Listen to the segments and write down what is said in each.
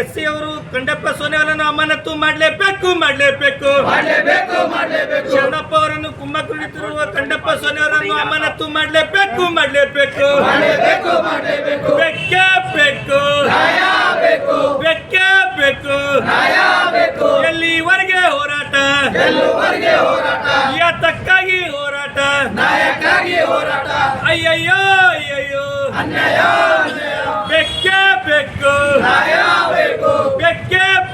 S C ಅವರು ಕಂಡಪ್ಪ ಸೋನಿಯವರನ್ನು ಅಮಾನತು ಮಾಡಲೇಬೇಕು ಮಾಡಲೇಬೇಕು. ಮಾಡಲೇಬೇಕು ಮಾಡಲೇಬೇಕು. ಶರಣಪ್ಪ ಅವರನ್ನು ಕುಮ್ಮಕ್ಕು ಹಿಡಿತಿರುವ ಕಂಡಪ್ಪ ಸೋನಿಯವರನ್ನು ಅಮಾನತು ಮಾಡಲೇಬೇಕು ಮಾಡಲೇಬೇಕು. ಮಾಡಲೇಬೇಕು ಮಾಡಲೇಬೇಕು. ಬೇಕೇ. ಬೇಕು. ನ್ಯಾಯ ಬೇಕು. ಎಲ್ಲಿವರೆಗೆ ಹೋರಾಟ? ಯಾತಕ್ಕಾಗಿ ಹೋರಾಟ? ಅಯ್ಯಯ್ಯೋ ಅಯ್ಯಯ್ಯೋ. ಅನ್ಯಾಯ ಅನ್ಯಾಯ. ಬೇಕೇ ಬೇಕು. ನ್ಯಾಯ ಬೇಕು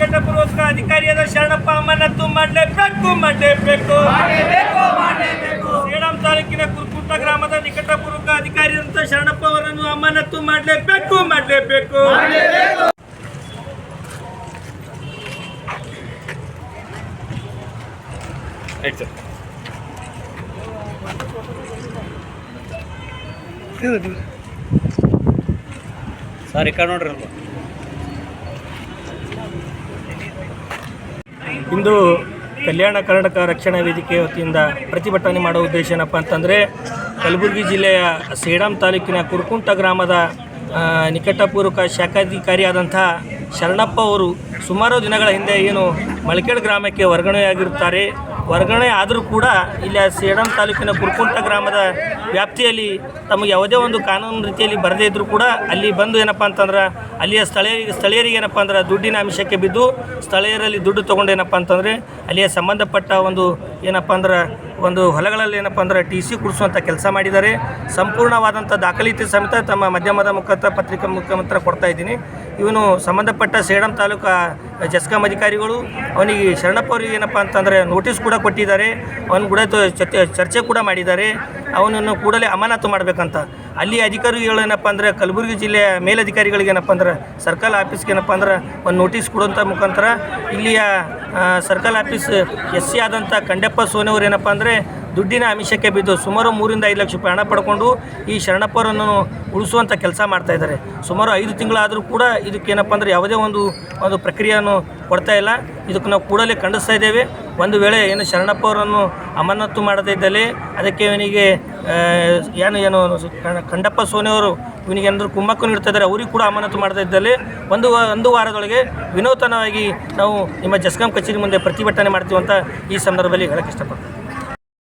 ಅಧಿಕಾರಿ ಅಧಿಕಾರಿಯಾದ ಶರಣಪ್ಪ ಅಮಾನತು ಮಾಡಲೇಬೇಕು ಮಾಡಲೇಬೇಕು. ಮಾಡಲೇಬೇಕು ಮಾಡಲೇಬೇಕು. ಸೇಡಂ ತಾಲೂಕಿನ ಕುರ್ಕುಟ್ಟ ಗ್ರಾಮದ ನಿಕಟಪೂರ್ವಕ ಅಧಿಕಾರಿಯಾದಂಥ ಶರಣಪ್ಪ ಅವರನ್ನು ಅಮಾನತು ಮಾಡಲೇಬೇಕು ಮಾಡಲೇಬೇಕು. ಸರಿ. ನೋಡ್ರಿ ಅಲ್ಪ ಇಂದು ಕಲ್ಯಾಣ ಕರ್ನಾಟಕ ರಕ್ಷಣಾ ವೇದಿಕೆ ವತಿಯಿಂದ ಪ್ರತಿಭಟನೆ ಮಾಡೋ ಉದ್ದೇಶ ಏನಪ್ಪ ಅಂತಂದರೆ ಕಲಬುರಗಿ ಜಿಲ್ಲೆಯ ಸೇಡಂ ತಾಲೂಕಿನ ಕುರುಕುಂಟ ಗ್ರಾಮದ ನಿಕಟಪೂರ್ವಕ ಶಾಖಾಧಿಕಾರಿಯಾದಂಥ ಶರಣಪ್ಪ ಅವರು ಸುಮಾರು ದಿನಗಳ ಹಿಂದೆ ಏನು ಮಳಕೇಡ್ ಗ್ರಾಮಕ್ಕೆ ವರ್ಗಾವಣೆಯಾಗಿರುತ್ತಾರೆ. ವರ್ಗಾವಣೆ ಆದರೂ ಕೂಡ ಇಲ್ಲಿ ಸೇಡಂ ತಾಲೂಕಿನ ಕುರ್ಕುಂಟ ಗ್ರಾಮದ ವ್ಯಾಪ್ತಿಯಲ್ಲಿ ತಮಗೆ ಯಾವುದೇ ಒಂದು ಕಾನೂನು ರೀತಿಯಲ್ಲಿ ಬರದೇ ಇದ್ದರೂ ಕೂಡ ಅಲ್ಲಿ ಬಂದು ಏನಪ್ಪ ಅಂತಂದ್ರೆ ಅಲ್ಲಿಯ ಸ್ಥಳೀಯ ಸ್ಥಳೀಯರಿಗೆ ಏನಪ್ಪ ಅಂದ್ರೆ ದುಡ್ಡಿನ ಅಂಶಕ್ಕೆ ಬಿದ್ದು ಸ್ಥಳೀಯರಲ್ಲಿ ದುಡ್ಡು ತೊಗೊಂಡೇನಪ್ಪ ಅಂತಂದರೆ ಅಲ್ಲಿಯ ಸಂಬಂಧಪಟ್ಟ ಒಂದು ಏನಪ್ಪ ಅಂದ್ರೆ ಒಂದು ಹೊಲಗಳಲ್ಲಿ ಏನಪ್ಪ ಅಂದ್ರೆ ಟಿ ಸಿ ಕೊಡಿಸುವಂಥ ಕೆಲಸ ಮಾಡಿದ್ದಾರೆ. ಸಂಪೂರ್ಣವಾದಂಥ ದಾಖಲಾತಿ ಸಮೇತ ತಮ್ಮ ಮಾಧ್ಯಮದ ಮುಖಾಂತರ ಪತ್ರಿಕಾ ಮುಖಾಂತರ ಕೊಡ್ತಾ ಇದ್ದೀನಿ. ಇವನು ಸಂಬಂಧಪಟ್ಟ ಸೇಡಂ ತಾಲೂಕು ಜಸ್ಕಾಂ ಅಧಿಕಾರಿಗಳು, ಅವನಿಗೆ ಶರಣಪ್ಪ ಅವರಿಗೆ ಏನಪ್ಪ ಅಂತಂದರೆ ನೋಟಿಸ್ ಕೂಡ ಕೊಟ್ಟಿದ್ದಾರೆ. ಅವನ ಕೂಡ ಚರ್ಚೆ- ಕೂಡ ಮಾಡಿದ್ದಾರೆ. ಅವನನ್ನು ಕೂಡಲೇ ಅಮಾನತು ಮಾಡಬೇಕಂತ. ಅಲ್ಲಿ ಅಧಿಕಾರಿಗಳು ಏನಪ್ಪ ಅಂದರೆ ಕಲಬುರಗಿ ಜಿಲ್ಲೆಯ ಮೇಲಧಿಕಾರಿಗಳಿಗೆ ಏನಪ್ಪ ಅಂದ್ರೆ ಸರ್ಕಲ್ ಆಫೀಸ್ಗೆ ಏನಪ್ಪ ಅಂದ್ರೆ ಒಂದು ನೋಟಿಸ್ ಕೊಡುವಂಥ ಮುಖಾಂತರ ಇಲ್ಲಿಯ ಸರ್ಕಲ್ ಆಫೀಸ್ ಎಸ್ ಸಿ ಆದಂಥ ಕಂಡಪ್ಪ ಸೋನೆಯವರು ಏನಪ್ಪ ಅಂದರೆ ದುಡ್ಡಿನ ಅಮಿಷಕ್ಕೆ ಬಿದ್ದು ಸುಮಾರು ಮೂರಿಂದ ಐದು ಲಕ್ಷ ರೂಪಾಯಿ ಹಣ ಪಡ್ಕೊಂಡು ಈ ಶರಣಪ್ಪರನ್ನು ಉಳಿಸುವಂಥ ಕೆಲಸ ಮಾಡ್ತಾ ಇದ್ದಾರೆ. ಸುಮಾರು ಐದು ತಿಂಗಳಾದರೂ ಕೂಡ ಇದಕ್ಕೇನಪ್ಪ ಅಂದರೆ ಯಾವುದೇ ಒಂದು ಒಂದು ಪ್ರಕ್ರಿಯೆಯನ್ನು ಕೊಡ್ತಾ ಇಲ್ಲ. ಇದಕ್ಕೆ ನಾವು ಕೂಡಲೇ ಖಂಡಿಸ್ತಾ ಇದ್ದೇವೆ. ಒಂದು ವೇಳೆ ಏನು ಶರಣಪ್ಪ ಅವರನ್ನು ಅಮಾನತು ಮಾಡದೇ ಇದ್ದಲ್ಲಿ ಅದಕ್ಕೆ ಇವನಿಗೆ ಏನು ಏನು ಕಂಡಪ್ಪ ಸೋನಿಯವರು ಇವನಿಗೆ ಏನಾದರೂ ಕುಮ್ಮಕ್ಕು ನೀಡ್ತಾ ಇದ್ದಾರೆ, ಅವ್ರಿಗೆ ಕೂಡ ಅಮಾನತು ಮಾಡದೇ ಇದ್ದಲ್ಲಿ ಒಂದು ಒಂದು ವಾರದೊಳಗೆ ವಿನೂತನವಾಗಿ ನಾವು ನಿಮ್ಮ ಜಸ್ಕಾಂ ಕಚೇರಿ ಮುಂದೆ ಪ್ರತಿಭಟನೆ ಮಾಡ್ತೀವಿ ಅಂತ ಈ ಸಂದರ್ಭದಲ್ಲಿ ಹೇಳಕ್ಕೆ ಇಷ್ಟಪಡ್ತೀನಿ.